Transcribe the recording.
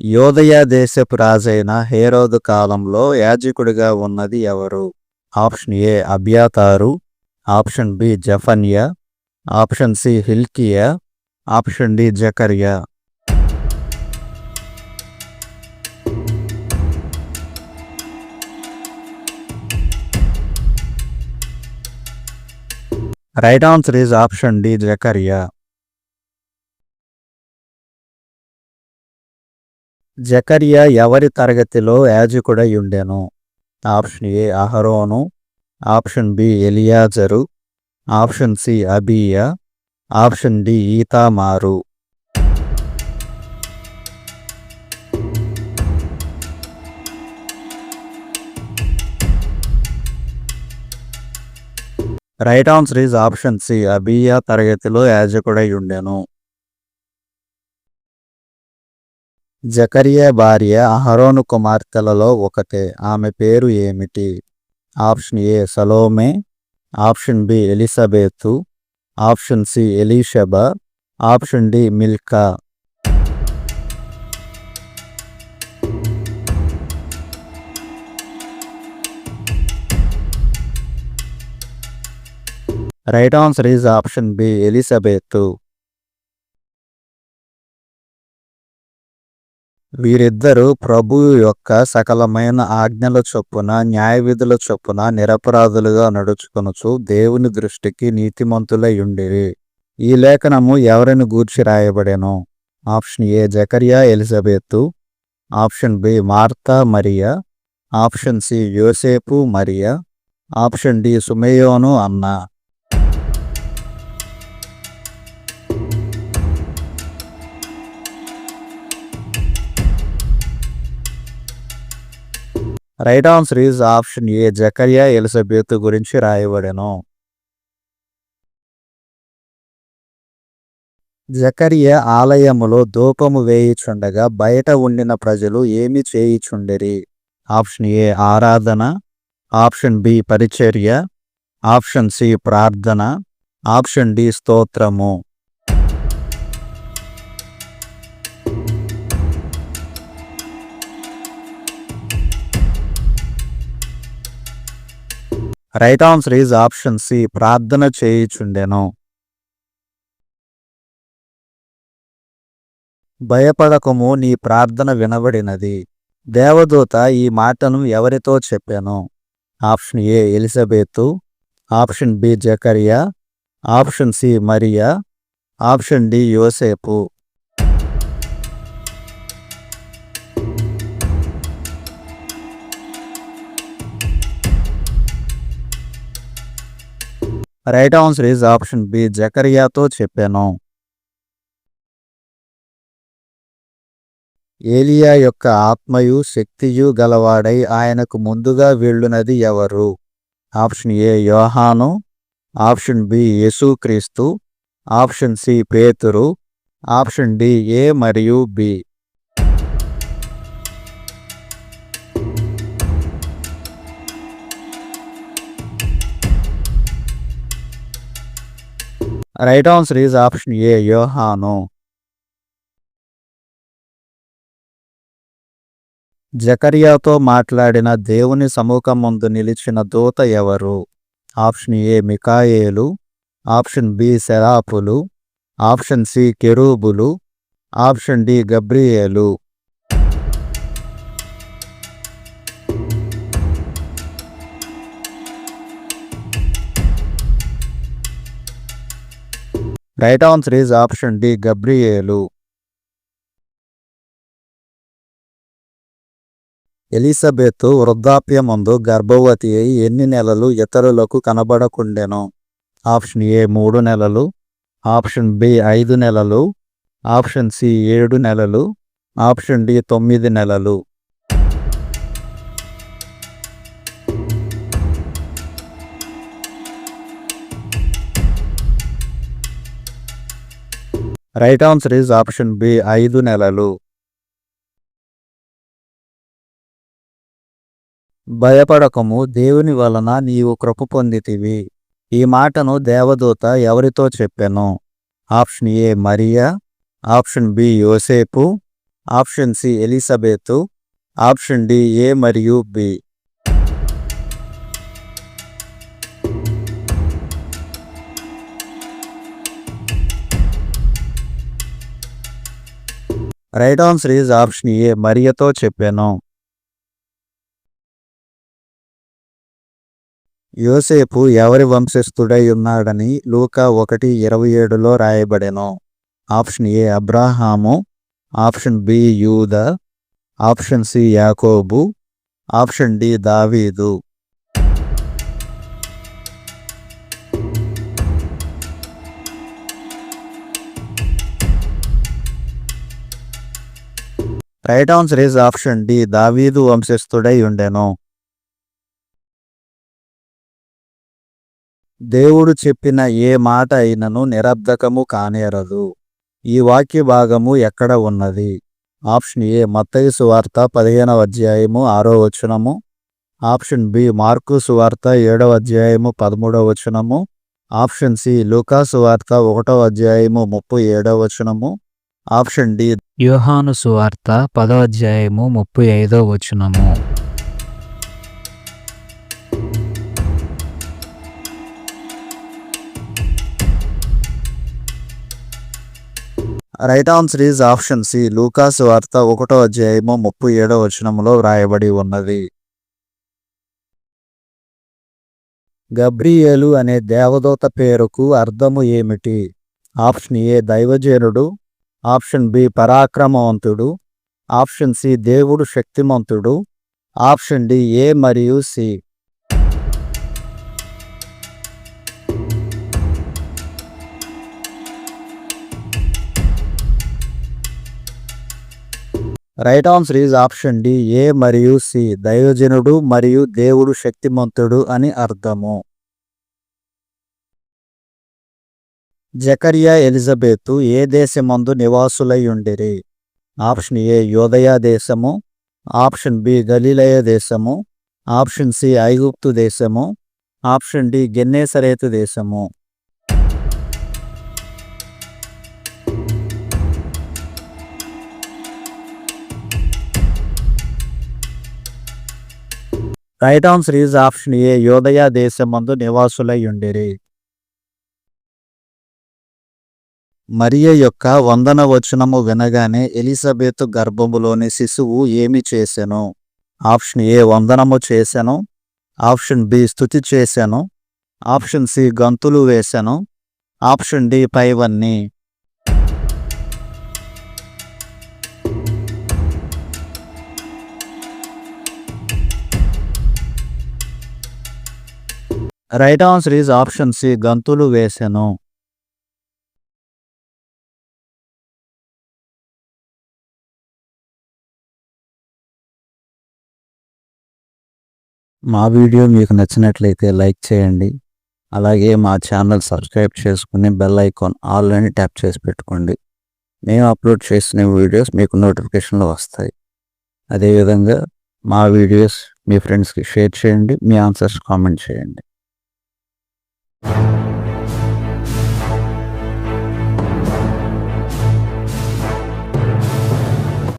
యోదయ దేశపు రాజైన హేరోదు కాలంలో యాజకుడిగా ఉన్నది ఎవరు? Option A Abiathar option B Zephaniah option C Hilkiah option D Zechariah. Right answer is option D Zechariah. Zechariah ఎవరి తరగతిలో యాజకుడై ఉండెను option A Aaron. Option B Eleazar. Option C Abijah. Option D Ithamar. Right answer is option C Abijah తరగతిలో యాజకుడై ఉండెను జకరియా భార్య అహరోను కుమార్తెలలో ఒకటే. ఆమె పేరు ఏమిటి? Option A Salome. Option B Elizabeth. Option C Elisheba. Option D Milcah. Right answer is option B Elizabeth. వీరిద్దరూ ప్రభువు యొక్క సకలమైన ఆజ్ఞల చొప్పున న్యాయవిధుల చొప్పున నిరపరాధులుగా నడుచుకొనుచు దేవుని దృష్టికి నీతిమంతులై ఉండిరి ఈ లేఖనము ఎవరిని గూర్చి రాయబడెను? Option A Zechariah Elizabeth option B Martha Maria. Option C Joseph Maria. Option D Simeon Anna. Right answer is option A Zechariah Elizabeth గురించి రాయబడెను. జకరియా ఆలయములో ధూపము వేయిచుండగా బయట ఉండిన ప్రజలు ఏమి చేయిచుండిరి? ఆప్షన్ ఏ ఆరాధన. ఆప్షన్ బి పరిచర్య. ఆప్షన్ సి ప్రార్థన. ఆప్షన్ డి స్తోత్రము. Right answer is option C ప్రార్థన చేయుచుండెను. భయపడకము నీ ప్రార్థన వినబడినది. దేవదూత ఈ మాటను ఎవరితో చెప్పాను? Option A Elizabeth. Option B Zechariah. Option C Maria. Option D Joseph. Right answer is option B. జకరియాతో చెప్పాను. ఏలియా యొక్క ఆత్మయు శక్తియు గలవాడై ఆయనకు ముందుగా వెళ్ళునది ఎవరు? ఆప్షన్ ఏ యోహాను. ఆప్షన్ బి యేసుక్రీస్తు. ఆప్షన్ సి పేతురు. ఆప్షన్ డి ఏ మరియు B. Right answer is option A యోహాను జకరియాతో మాట్లాడిన దేవుని సముఖం ముందు నిలిచిన దూత ఎవరు? ఆప్షన్ ఏ మికాయేలు ఆప్షన్ బి సెరాపులు ఆప్షన్ సి కెరూబులు option D Gabriel right answer is option D Gabriel Elizabeth వృద్ధాప్యమందు గర్భవతి అయి ఎన్ని నెలలు ఇతరులకు కనబడకుండెను? ఆప్షన్ ఏ మూడు నెలలు. ఆప్షన్ బి ఐదు నెలలు. ఆప్షన్ సి ఏడు నెలలు. ఆప్షన్ డి తొమ్మిది నెలలు. Right answer is option B ఐదు నెలలు. భయపడకము దేవుని వలన నీవు కృప పొందితివి. ఈ మాటను దేవదూత ఎవరితో చెప్పెను? ఆప్షన్ ఏ మరియా. ఆప్షన్ బి యోసేపు. Option C Elizabeth. Option D A మరియు B. Right answer is option A మరియతో చెప్పాను యోసేపు ఎవరి వంశస్థుడై ఉన్నాడని లూకా ఒకటి ఇరవై ఏడులో రాయబడెను. Option A Abraham option B యూద ఆప్షన్ సి యాకోబు ఆప్షన్ డి దావీదు right answer is option D దావీదు వంశస్థుడై ఉండెను దేవుడు చెప్పిన ఏ మాట అయినను నిరర్ధకము కానేరదు. ఈ వాక్య భాగము ఎక్కడ ఉన్నది? ఆప్షన్ ఏ మత్తయి సువార్త పదిహేనవ అధ్యాయము ఆరో వచనము. ఆప్షన్ బి మార్కు సువార్త ఏడవ అధ్యాయము పదమూడవ వచనము. ఆప్షన్ సి లూకా సువార్త ఒకటవ అధ్యాయము ముప్పై ఏడవ వచనము. Option D. యోహాను సువార్త పదో అధ్యాయము ముప్పై ఐదో వచనము. Right answer is option C లూకాసు వార్త ఒకటో అధ్యాయము ముప్పై ఏడో వచనములో వ్రాయబడి ఉన్నది. గబ్రియేలు అనే దేవదూత పేరుకు అర్థము ఏమిటి? Option A. దైవజనుడు ఆప్షన్ బి పరాక్రమవంతుడు. ఆప్షన్ సి దేవుడు శక్తిమంతుడు. ఆప్షన్ డి ఏ మరియు C. Right answer is option D A మరియు సి. దైవజనుడు మరియు దేవుడు శక్తిమంతుడు అని అర్థము. జకరియా ఎలిజబెత్ ఏ దేశమందు నివాసులై ఉండిరి? ఆప్షన్ ఏ యోదయ దేశము. ఆప్షన్ బి గలీలయ దేశము. ఆప్షన్ సి ఐగుప్తు దేశము. ఆప్షన్ డి గెన్నేసరేతు దేశము. Right answer is option A యోదయ దేశమందు నివాసులై ఉండిరి. మరియ యొక్క వందన వచనము వినగానే ఎలిజబెత్ గర్భములోని శిశువు ఏమి చేశాను ఆప్షన్ ఏ వందనము చేశాను ఆప్షన్ బి స్థుతి చేశాను ఆప్షన్ సి గంతులు వేశాను ఆప్షన్ డి పైవన్నీ. Right answer is option C గంతులు వేశాను మా వీడియో మీకు నచ్చినట్లయితే లైక్ చేయండి. అలాగే మా ఛానల్ సబ్స్క్రైబ్ చేసుకుని బెల్ ఐకాన్ ఆల్ అని ట్యాప్ చేసి పెట్టుకోండి. మేము అప్లోడ్ చేసిన వీడియోస్ మీకు నోటిఫికేషన్లో వస్తాయి. అదేవిధంగా మా వీడియోస్ మీ ఫ్రెండ్స్కి షేర్ చేయండి మీ ఆన్సర్స్ కామెంట్ చేయండి.